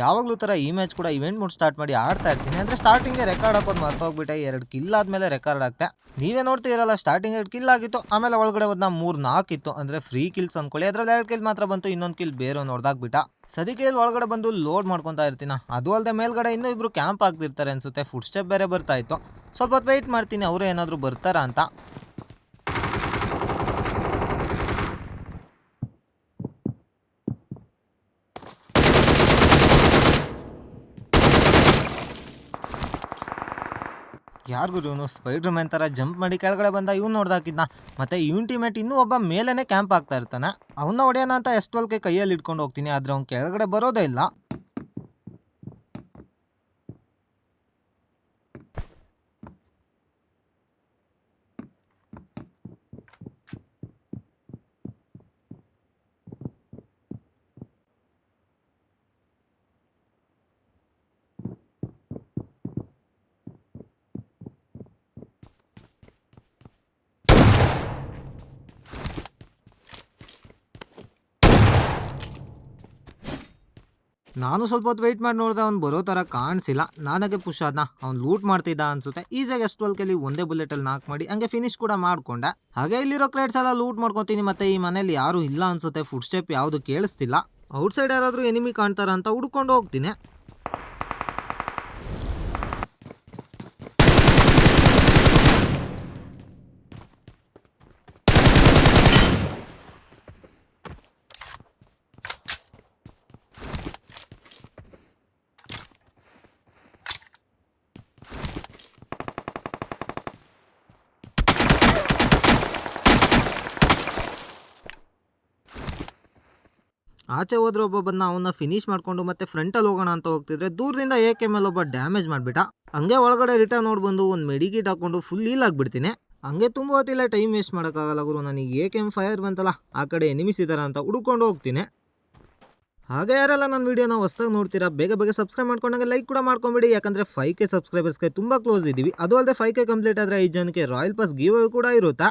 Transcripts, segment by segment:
ಯಾವಾಗಲೂ ಥರ ಈ ಮ್ಯಾಚ್ ಕೂಡ ಇವೆಂಟ್ ಮೂಡ್ ಸ್ಟಾರ್ಟ್ ಮಾಡಿ ಆಡ್ತಾ ಇರ್ತೀನಿ. ಅಂದರೆ ಸ್ಟಾರ್ಟಿಂಗ್ಗೆ ರೆಕಾರ್ಡ್ ಹಾಕೋದು ಮರ್ತೋಗ್ಬಿಟ್ಟೆ ಎರಡು ಕಿಲ್ ಆದಮೇಲೆ ರೆಕಾರ್ಡ್ ಆಗ್ತೆ ನೀವೇ ನೋಡ್ತೀರಲ್ಲ ಸ್ಟಾರ್ಟಿಂಗ್ ಎರಡು ಕಿಲ್ ಆಗಿತ್ತು, ಆಮೇಲೆ ಒಳಗಡೆ ಒಂದು ಮೂರು ನಾಲ್ಕು ಇತ್ತು. ಅಂದರೆ ಫ್ರೀ ಕಿಲ್ಸ್ ಅನ್ಕೊಳ್ಳಿ. ಅದ್ರಲ್ಲಿ ಎರಡು ಕಿಲ್ ಮಾತ್ರ ಬಂತು, ಇನ್ನೊಂದು ಕಿಲ್ ಬೇರೆ ನೋಡ್ದಾಗ್ಬಿಟ್ಟ ಸದ್ಯಕ್ಕೆ ಒಳಗಡೆ ಬಂದು ಲೋಡ್ ಮಾಡ್ಕೊತಾ ಇರ್ತೀನ? ಅದು ಅಲ್ಲದೆ ಮೇಲ್ಗಡೆ ಇನ್ನೂ ಇಬ್ರು ಕ್ಯಾಂಪ್ ಆಗ್ತಿರ್ತಾರೆ ಅನ್ಸುತ್ತೆ ಫುಡ್ ಸ್ಟೆಪ್ ಬೇರೆ ಬರ್ತಾ ಇತ್ತು. ಸ್ವಲ್ಪ ಹೊತ್ತು ವೆಯ್ಟ್ ಮಾಡ್ತೀನಿ, ಅವರು ಏನಾದರೂ ಬರ್ತಾರಾ ಅಂತ. ಯಾರಿಗೂ ಇವನು ಸ್ಪೈಡ್ರ್ ಮ್ಯಾನ್ ಥರ ಜಂಪ್ ಮಾಡಿ ಕೆಳಗಡೆ ಬಂದ ಇವ್ನು ನೋಡ್ದಾಕಿದ್ನ. ಮತ್ತೆ ಇವನ್ ಟೀಮೇಟ್ ಇನ್ನೂ ಒಬ್ಬ ಮೇಲೇ ಕ್ಯಾಂಪ್ ಆಗ್ತಾ ಇರ್ತಾನೆ. ಅವನ್ನ ಹೊಡೆಯೋಣ ಅಂತ ಎಷ್ಟೊಲ್ಕೆ ಕೈಯಲ್ಲಿ ಇಟ್ಕೊಂಡು ಹೋಗ್ತೀನಿ, ಆದರೆ ಅವ್ನು ಕೆಳಗಡೆ ಬರೋದೇ ಇಲ್ಲ. ನಾನು ಸ್ವಲ್ಪ ಹೊತ್ತು ವೆಯ್ಟ್ ಮಾಡಿ ನೋಡಿದೆ ಅವ್ನು ಬರೋ ಥರ ಕಾಣಿಸಿಲ್ಲ. ನಾನಾಗೆ ಪುಷ್ ಆದ್ನ. ಅವ್ನು ಲೂಟ್ ಮಾಡ್ತಿದ್ದ ಅನ್ಸುತ್ತೆ. ಈಸಿಯಾಗಿ ಅಷ್ಟೊಲ್ಕಲ್ಲಿ ಒಂದೇ ಬುಲೆಟಲ್ಲಿ ನಾಕ್ ಮಾಡಿ ಹಂಗೆ ಫಿನಿಶ್ ಕೂಡ ಮಾಡ್ಕೊಂಡೆ. ಹಾಗೆ ಇಲ್ಲಿರೋ ಕ್ರೇಟ್ಸ್ ಎಲ್ಲ ಲೂಟ್ ಮಾಡ್ಕೊತೀನಿ ಮತ್ತೆ ಈ ಮನೇಲಿ ಯಾರು ಇಲ್ಲ ಅನ್ಸುತ್ತೆ. ಫುಡ್ ಸ್ಟೆಪ್ ಯಾವುದು ಕೇಳಿಸ್ತಿಲ್ಲ. ಔಟ್ಸೈಡ್ ಯಾರಾದರೂ ಎನಿಮಿ ಕಾಣ್ತಾರ ಅಂತ ಹುಡ್ಕೊಂಡು ಹೋಗ್ತೀನಿ. ಆಚೆ ಹೋದ್ರೆ ಒಬ್ಬ ಬಂದ ಅವನ್ನ ಫಿನಿಶ್ ಮಾಡ್ಕೊಂಡು ಮತ್ತೆ ಫ್ರಂಟಲ್ಲಿ ಹೋಗೋಣ ಅಂತ ಹೋಗ್ತಿದ್ರೆ ದೂರದಿಂದ ಏಕೆ ಮೇಲೆ ಒಬ್ಬ ಡ್ಯಾಮೇಜ್ ಮಾಡಿಬಿಟ್ಟ. ಹಂಗೆ ಒಳಗಡೆ ರಿಟರ್ನ್ ನೋಡ್ಬಂದು ಒಂದು ಮೆಡಿಕಿಟ್ ಹಾಕೊಂಡು ಫುಲ್ ಹೀಲ್ ಆಗಿಬಿಡ್ತೀನಿ. ಹಂಗೆ ತುಂಬ ಹೊತ್ತಿಲ್ಲ ಟೈಮ್ ವೇಸ್ಟ್ ಮಾಡೋಕ್ಕಾಗಲ್ಲ ಗುರು, ನನಗೆ ಏಕೆ ಎಂ ಫೈರ್ ಬಂತಲ್ಲ, ಆ ಕಡೆ ಎನಿಮಿಸ್ ಇದಾರ ಅಂತ ಹುಡ್ಕೊಂಡು ಹೋಗ್ತೀನಿ. ಹಾಗೆ ಯಾರೆಲ್ಲ ನನ್ನ ವೀಡಿಯೋನ ಹೊಸ್ದಾಗಿ ನೋಡ್ತೀರಾ, ಬೇಗ ಬೇಗ ಸಬ್ಸ್ಕ್ರೈಬ್ ಮಾಡ್ಕೊಂಡಾಗ ಲೈಕ್ ಕೂಡ ಮಾಡ್ಕೊಂಬಿಡಿ. ಯಾಕಂದರೆ ಫೈವ್ ಕೆ ಸಬ್ಸ್ಕ್ರೈಬರ್ಸ್ಗೆ ತುಂಬ ಕ್ಲೋಸ್ ಇದ್ದೀವಿ. ಅದು ಅಲ್ಲದೆ ಫೈವ್ ಕೆ ಕಂಪ್ಲೀಟ್ ಆದರೆ ಐದು ಜನಕ್ಕೆ ರಾಯಲ್ ಪಾಸ್ ಗೀವ್ ಕೂಡ ಇರುತ್ತಾ?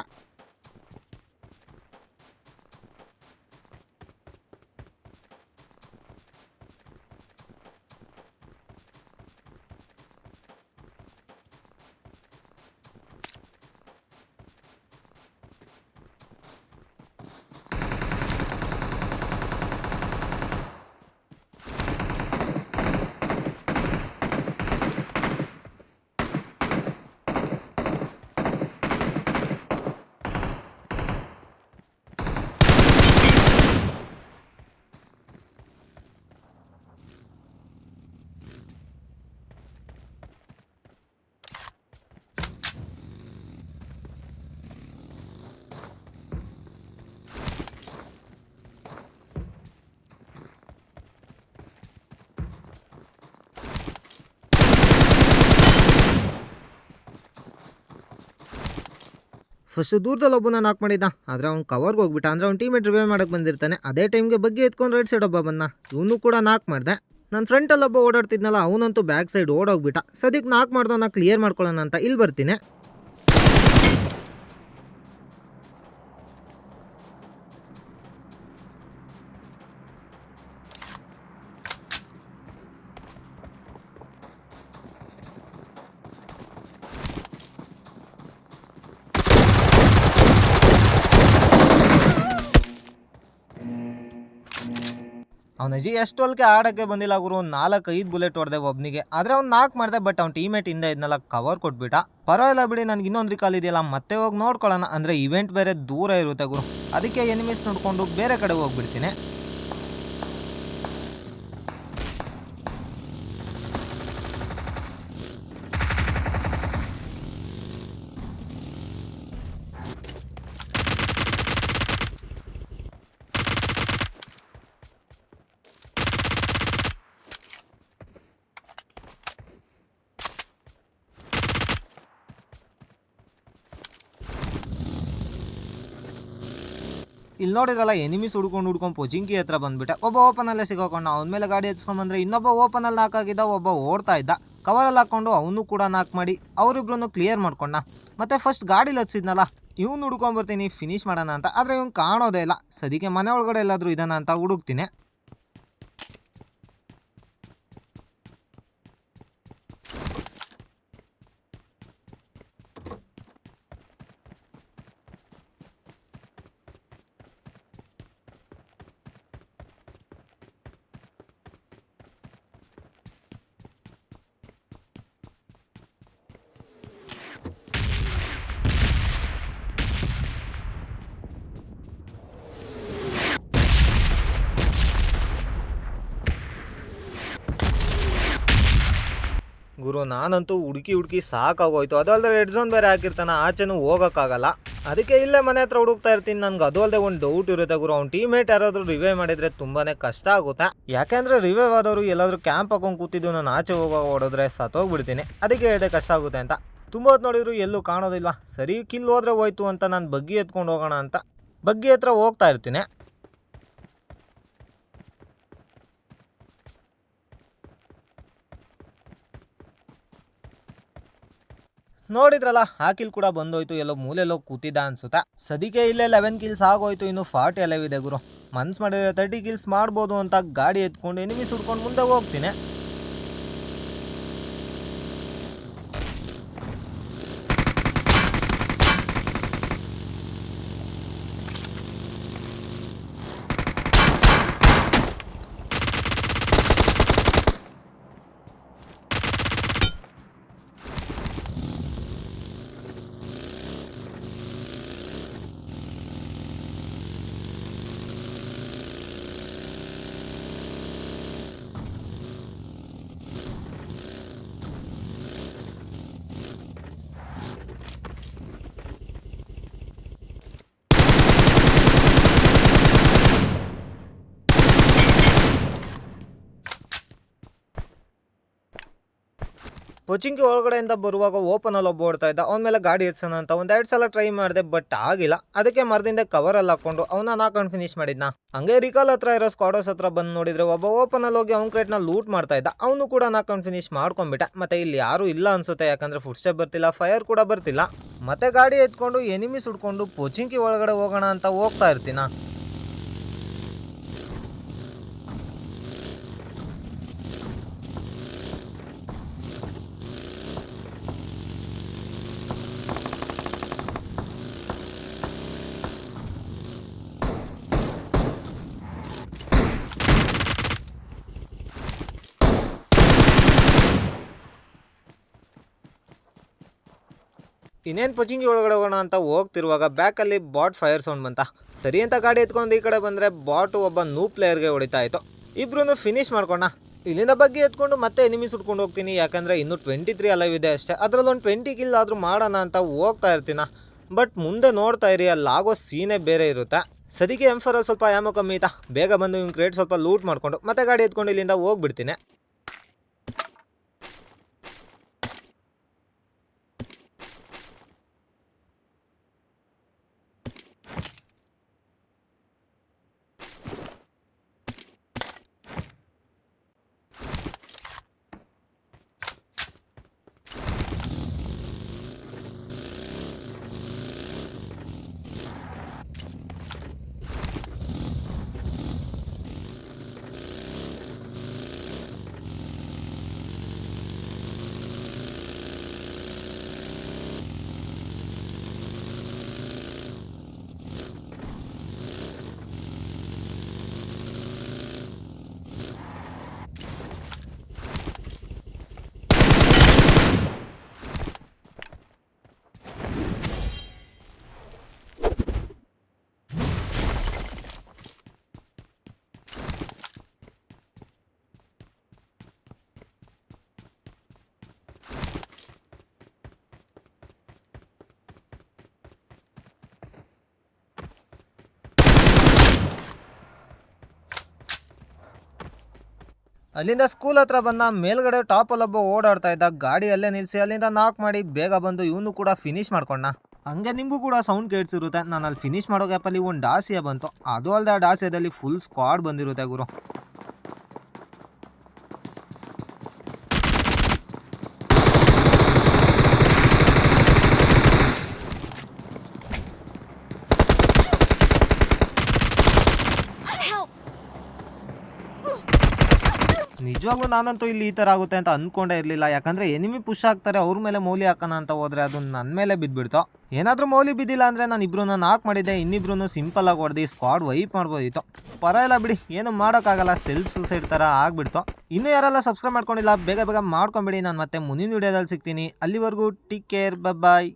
ಫಸ್ಟ್ ದೂರದಲ್ಲಿ ಒಬ್ಬನ ನಾಕ್ ಮಾಡಿದ್ದ ಆದರೆ ಅವ್ನು ಕವರ್ಗೆ ಹೋಗ್ಬಿಟ್ಟ. ಅಂದರೆ ಅವ್ನು ಟೀಮೇಟ್ ರಿವೇ ಮಾಡಕ್ಕೆ ಬಂದಿರ್ತಾನೆ. ಅದೇ ಟೈಮ್ಗೆ ಬಗ್ಗೆ ಎತ್ಕೊಂಡು ರೈಟ್ ಸೈಡ್ ಒಬ್ಬ ಬಂದ ಇವನು ಕೂಡ ನಾಕ್ ಮಾಡಿದೆ. ನನ್ನ ಫ್ರಂಟಲ್ಲಿ ಒಬ್ಬ ಓಡಾಡ್ತಿದ್ನಲ್ಲ, ಅವನಂತೂ ಬ್ಯಾಕ್ ಸೈಡ್ ಓಡೋಗ್ಬಿಟ್ಟ. ಸದ್ಯಕ್ಕೆ ನಾಕ್ ಮಾಡ್ದವನ್ನ ಕ್ಲಿಯರ್ ಮಾಡ್ಕೊಳ್ಳೋಣ ಅಂತ ಇಲ್ಲಿ ಬರ್ತೀನಿ. ಅವ್ನ ಜಿ ಎಷ್ಟು ಹೊಲ್ಕೆ ಆಡೋಕ್ಕೆ ಬಂದಿಲ್ಲ ಗುರು. ಒಂದು ನಾಲ್ಕು, ಐದು ಬುಲೆಟ್ ಹೊಡೆದೆ ಒಬ್ಬನಿಗೆ ಆದರೆ ಅವ್ನು ನಾಲ್ಕು ಮಾಡಿದೆ ಬಟ್ ಅವ್ನ ಟೀಮೇಟ್ ಇಂದ ಇದನ್ನೆಲ್ಲ ಕವರ್ ಕೊಟ್ಬಿಟ್ಟ. ಪರವಾಗಿಲ್ಲ ಬಿಡಿ, ನನಗೆ ಇನ್ನೊಂದು ರಿಕಾಲ್ ಇದೆಯಲ್ಲ, ಮತ್ತೆ ಹೋಗಿ ನೋಡ್ಕೊಳ್ಳೋಣ ಅಂದರೆ ಇವೆಂಟ್ ಬೇರೆ ದೂರ ಇರುತ್ತೆ ಗುರು. ಅದಕ್ಕೆ ಎನಿಮೀಸ್ ನೋಡಿಕೊಂಡು ಬೇರೆ ಕಡೆ ಹೋಗ್ಬಿಡ್ತೀನಿ. ಇಲ್ಲಿ ನೋಡಿರಲ್ಲ ಎನಿಮಿಸ್ ಹುಡ್ಕೊಂಡು ಹುಡ್ಕೊಂಡು ಪೊಜಿಂಕಿ ಹತ್ರ ಬಂದ್ಬಿಟ್ಟೆ. ಒಬ್ಬ ಓಪನ್ ಅಲ್ಲೇ ಸಿಗೋಕೊಂಡ ಅವನ ಮೇಲೆ ಗಾಡಿ ಬಂದ್ರೆ ಇನ್ನೊಬ್ಬ ಓಪನ್ ಅಲ್ಲಿ ನಾಕಾಗಿದ್ದ ಒಬ್ಬ ಓಡ್ತಾ ಇದ್ದ. ಕವರಲ್ಲಿ ಹಾಕ್ಕೊಂಡು ಅವನು ಕೂಡ ನಾಕ್ ಮಾಡಿ ಅವರಿಬ್ರು ಕ್ಲಿಯರ್ ಮಾಡ್ಕೊಂಡ. ಮತ್ತೆ ಫಸ್ಟ್ ಗಾಡಿಲಿ ಹಚ್ಚಿದ್ನಲ್ಲ ಇವ್ನು ಹುಡ್ಕೊಂಬರ್ತೀನಿ ಫಿನಿಶ್ ಮಾಡೋಣ ಅಂತ. ಆದರೆ ಇವ್ನು ಕಾಣೋದೇ ಇಲ್ಲ. ಸದ್ಯಕ್ಕೆ ಮನೆ ಒಳಗಡೆ ಎಲ್ಲಾದರೂ ಇದಾನ ಅಂತ ಹುಡುಕ್ತೀನಿ ಗುರು ನಾನಂತೂ ಹುಡುಕಿ ಹುಡುಕಿ ಸಾಕಾಗೋಯ್ತು. ಅದು ಅಲ್ಲದೆ ರೆಡ್ ಝೋನ್ ಬೇರೆ ಹಾಕಿರ್ತಾನೆ, ಆಚೆನೂ ಹೋಗೋಕ್ಕಾಗಲ್ಲ. ಅದಕ್ಕೆ ಇಲ್ಲೇ ಮನೆ ಹತ್ರ ಹುಡುಕ್ತಾ ಇರ್ತೀನಿ, ನನ್ಗೆ ಅದು ಅಲ್ಲದೆ ಒಂದು ಡೌಟ್ ಇರುತ್ತೆ ಗುರು. ಅವ್ನು ಟೀಮೇಟ್ ಯಾರಾದರೂ ರಿವೈವ್ ಮಾಡಿದ್ರೆ ತುಂಬಾನೇ ಕಷ್ಟ ಆಗುತ್ತೆ. ಯಾಕೆಂದ್ರೆ ರಿವೈವ್ ಆದವರು ಎಲ್ಲಾದರೂ ಕ್ಯಾಂಪ್ ಹಾಕೊಂಡು ಕೂತಿದ್ದು, ನಾನು ಆಚೆ ಹೋಗೋ ಹೊಡೆದ್ರೆ ಸತ್ತೋಗ್ಬಿಡ್ತೀನಿ. ಅದಕ್ಕೆ ಹೇಳಿದೆ ಕಷ್ಟ ಆಗುತ್ತೆ ಅಂತ. ತುಂಬ ಹೊತ್ತು ನೋಡಿದ್ರು ಎಲ್ಲೂ ಕಾಣೋದಿಲ್ವಾ? ಸರಿ ಕಿಲ್ ಹೋದ್ರೆ ಹೋಯ್ತು ಅಂತ ನಾನು ಬಗ್ಗಿ ಎತ್ಕೊಂಡು ಹೋಗೋಣ ಅಂತ. ಬಗ್ಗಿ ಹತ್ರ ಹೋಗ್ತಾ ಇರ್ತೀನಿ. ನೋಡಿದ್ರಲ್ಲ ಆ ಕಿಲ್ ಕೂಡ ಬಂದೋಯ್ತು, ಎಲ್ಲೋ ಮೂಲೆಲ್ಲೋ ಕೂತಿದ್ದ ಅನ್ಸುತ್ತಾ? ಸದ್ಯಕ್ಕೆ ಇಲ್ಲೇ ಲೆವೆನ್ ಕಿಲ್ಸ್ ಆಗೋಯ್ತು, ಇನ್ನು ಫಾರ್ಟಿ ಇದೆ ಗುರು. ಮನ್ಸ್ ಮಾಡಿದ್ರೆ ತರ್ಟಿ ಕಿಲ್ಸ್ ಮಾಡ್ಬೋದು ಅಂತ ಗಾಡಿ ಎತ್ಕೊಂಡು ಎನಿಮಿಸ್ ಸುಡ್ಕೊಂಡು ಮುಂದೆ ಹೋಗ್ತೀನಿ. ಕೊಚಿಂಗಿ ಒಳಗಡೆಯಿಂದ ಬರುವಾಗ ಓಪನ್ ಅಲ್ಲಿ ಒಬ್ಬ ಓಡ್ತಾ ಇದ್ದ. ಅವನ ಮೇಲೆ ಗಾಡಿ ಎತ್ಸೋಣ ಅಂತ ಒಂದೆರಡು ಸಲ ಟ್ರೈ ಮಾಡಿದೆ ಬಟ್ ಆಗಿಲ್ಲ. ಅದಕ್ಕೆ ಮರದಿಂದ ಕವರ್ ಅಲ್ಲಿ ಹಾಕೊಂಡು ಅವನ ನಾಕೊಂಡು ಫಿನಿಶ್ ಮಾಡಿದ್ನ. ಹಂಗೆ ರಿಕಾಲ್ ಹತ್ರ ಇರೋ ಸ್ಕಾಡೋಸ್ ಹತ್ರ ಬಂದು ನೋಡಿದ್ರೆ ಒಬ್ಬ ಓಪನ್ ಅಲ್ಲಿ ಹೋಗಿ ಅವ್ನ ಕ್ರೇಟ್ನ ಲೂಟ್ ಮಾಡ್ತಾ ಇದ್ದ. ಅವನು ಕೂಡ ನಾಕೊಂಡು ಫಿನಿಶ್ ಮಾಡ್ಕೊಂಡ್ಬಿಟ್ಟ. ಮತ್ತೆ ಇಲ್ಲಿ ಯಾರು ಇಲ್ಲ ಅನ್ಸುತ್ತೆ, ಯಾಕಂದ್ರೆ ಫುಡ್ ಸ್ಟೆಪ್ ಬರ್ತಿಲ್ಲ ಫೈರ್ ಕೂಡ ಬರ್ತಿಲ್ಲ. ಮತ್ತೆ ಗಾಡಿ ಎತ್ಕೊಂಡು ಎನಿಮಿಸ್ ಹುಡ್ಕೊಂಡು ಪೊಚಿಂಕಿ ಒಳಗಡೆ ಹೋಗೋಣ ಅಂತ ಹೋಗ್ತಾ ಇರ್ತೀನ? ಇನ್ನೇನು ಪಚಿಂಗಿ ಒಳಗಡೆ ಹೋಗೋಣ ಅಂತ ಹೋಗ್ತಿರುವಾಗ ಬ್ಯಾಕಲ್ಲಿ ಬಾಟ್ ಫೈರ್ ಸೌಂಡ್ ಬಂತ. ಸರಿ ಅಂತ ಗಾಡಿ ಎತ್ಕೊಂಡು ಈ ಕಡೆ ಬಂದರೆ ಬಾಟು ಒಬ್ಬ ನೂ ಪ್ಲೇಯರ್ಗೆ ಹೊಡಿತಾ ಇತ್ತು. ಇಬ್ರು ಫಿನಿಶ್ ಮಾಡ್ಕೊಂಡ ಇಲ್ಲಿಂದ ಬಗ್ಗೆ ಎತ್ಕೊಂಡು ಮತ್ತೆ ಎನಿಮಿಸ್ ಸುಟ್ಕೊಂಡು ಹೋಗ್ತೀನಿ. ಯಾಕಂದರೆ ಇನ್ನೂ ಟ್ವೆಂಟಿ ತ್ರೀ ಅಲೈವ್ ಇದೆ ಅಷ್ಟೇ. ಅದರಲ್ಲೊಂದು ಟ್ವೆಂಟಿ ಕಿಲ್ ಆದರೂ ಮಾಡೋಣ ಅಂತ ಹೋಗ್ತಾ ಇರ್ತೀನ. ಬಟ್ ಮುಂದೆ ನೋಡ್ತಾ ಇರಿ, ಅಲ್ಲಿ ಆಗೋ ಸೀನೇ ಬೇರೆ ಇರುತ್ತೆ. ಸದ್ಯಕ್ಕೆ ಎಂಫರಲ್ಲಿ ಸ್ವಲ್ಪ ಯಾಮೋ ಕಮ್ಮಿ ಬೇಗ ಬಂದು ಇವ್ನ ಕ್ರೇಟ್ ಸ್ವಲ್ಪ ಲೂಟ್ ಮಾಡಿಕೊಂಡು ಮತ್ತೆ ಗಾಡಿ ಎತ್ಕೊಂಡು ಇಲ್ಲಿಂದ ಹೋಗ್ಬಿಡ್ತೀನಿ. ಅಲ್ಲಿಂದ ಸ್ಕೂಲ್ ಹತ್ರ ಬಂದ ಮೇಲ್ಗಡೆ ಟಾಪಲ್ಲಿ ಒಬ್ಬ ಓಡಾಡ್ತಾ ಇದ್ದ. ಗಾಡಿ ಅಲ್ಲೇ ನಿಲ್ಸಿ ಅಲ್ಲಿಂದ ನಾಕ್ ಮಾಡಿ ಬೇಗ ಬಂದು ಇವನು ಕೂಡ ಫಿನಿಶ್ ಮಾಡ್ಕೊಂಡ ಹಂಗೆ ನಿಮಗೂ ಕೂಡ ಸೌಂಡ್ ಕೇಳಿಸಿರುತ್ತೆ. ನಾನು ಅಲ್ಲಿ ಫಿನಿಶ್ ಮಾಡೋ ಗ್ಯಾಪಲ್ಲಿ ಒಂದು ಡಾಸಿಯ ಬಂತು. ಅದು ಅಲ್ಲದೆ ಆ ಡಾಸಿಯದಲ್ಲಿ ಫುಲ್ ಸ್ಕ್ವಾಡ್ ಬಂದಿರುತ್ತೆ ಗುರು. ನಿಜವಾಗ್ಲೂ ನಾನಂತೂ ಇಲ್ಲಿ ಈ ಥರ ಆಗುತ್ತೆ ಅಂತ ಅಂದ್ಕೊಂಡೇ ಇರಲಿಲ್ಲ. ಯಾಕಂದ್ರೆ ಎನಿಮಿ ಪುಷ್ ಆಗ್ತಾರೆ, ಅವ್ರ ಮೇಲೆ ಮೌಲಿ ಹಾಕೋಣ ಅಂತ ಹೋದರೆ ಅದು ನನ್ನ ಮೇಲೆ ಬಿದ್ದುಬಿಡ್ತು ಏನಾದರೂ ಮೌಲಿ ಬಿದ್ದಿಲ್ಲ ಅಂದರೆ ನಾನು ಇಬ್ರು ನಾಕ್ ಮಾಡಿದ್ದೆ ಇನ್ನಿಬ್ರು ಸಿಂಪಲ್ ಆಗಿ ಹೊಡೆದು ಸ್ಕ್ವಾಡ್ ವೈಪ್ ಮಾಡ್ಬೋದಿತ್ತು. ಪರವಾಗಿಲ್ಲ ಬಿಡಿ, ಏನು ಮಾಡೋಕ್ಕಾಗಲ್ಲ ಸೆಲ್ಫ್ ಸೂಸೈಡ್ ಥರ ಆಗ್ಬಿಡ್ತು. ಇನ್ನೂ ಯಾರೆಲ್ಲ ಸಬ್ಸ್ಕ್ರೈಬ್ ಮಾಡ್ಕೊಂಡಿಲ್ಲ, ಬೇಗ ಬೇಗ ಮಾಡ್ಕೊಂಬಿಡಿ, ನಾನು ಮತ್ತೆ ಮುಂದಿನ ವಿಡಿಯೋದಲ್ಲಿ ಸಿಗ್ತೀನಿ. ಅಲ್ಲಿವರೆಗೂ ಟೇಕ್ ಕೇರ್ ಬಾಯ್